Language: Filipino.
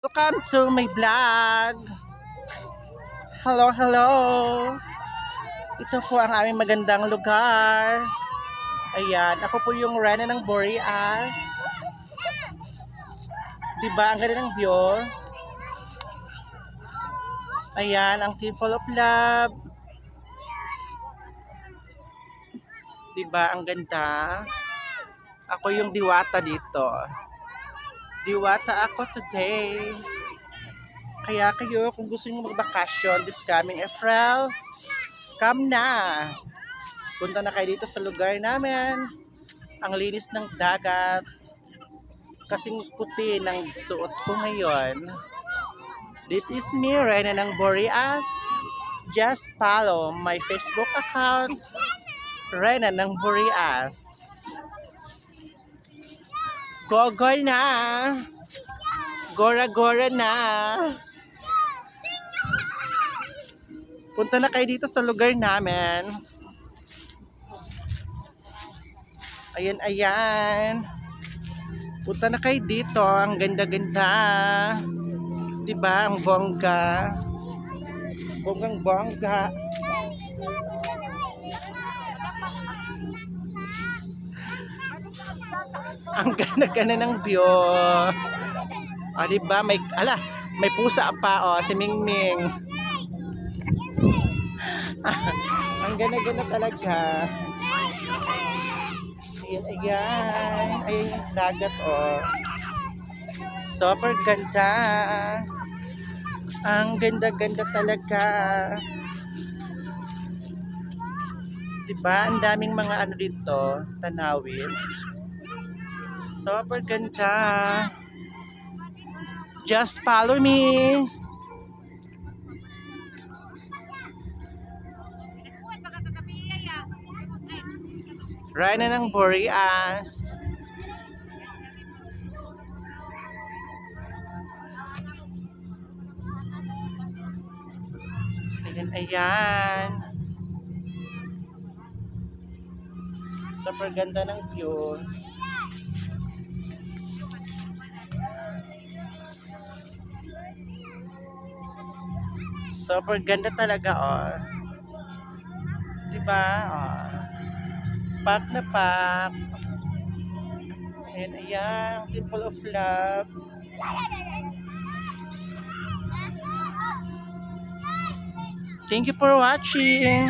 Welcome to my vlog. Hello, hello. Ito po ang aming magandang lugar. Ayan, ako po yung Rena ng Boreas. Diba, ang ganda ng view. Ayan, ang Team Full of Love. Diba, ang ganda. Ako yung diwata dito. Diwata ako today. Kaya kayo, kung gusto nyo magbakasyon this coming April, come na. Punta na kayo dito sa lugar namin. Ang linis ng dagat. Kasing puti ng suot ko ngayon. This is me, Rena ng Boreas. Just follow my Facebook account, Rena ng Boreas. Gogoy na! Gora-gora na! Punta na kayo dito sa lugar namin. Ayan, ayan. Punta na kayo dito. Ang ganda-ganda. Diba? Ang bongga. Bonggang Ang ganda-ganda ng view. O, diba? May, ala, may pusa pa, o, si Mingming. Ang ganda-ganda talaga. Ayan, ayan. Ayan yung dagat, o. Super ganda. Ang ganda-ganda talaga. Diba? Ang daming mga ano dito, tanawin. Super ganda. Just follow me. Rana ng Boreas. Ayan, ayan. Super ganda ng view. Super ganda talaga, oh. Diba? Oh. Pack na pack. Ayan, ayan. Temple of Love. Thank you for watching.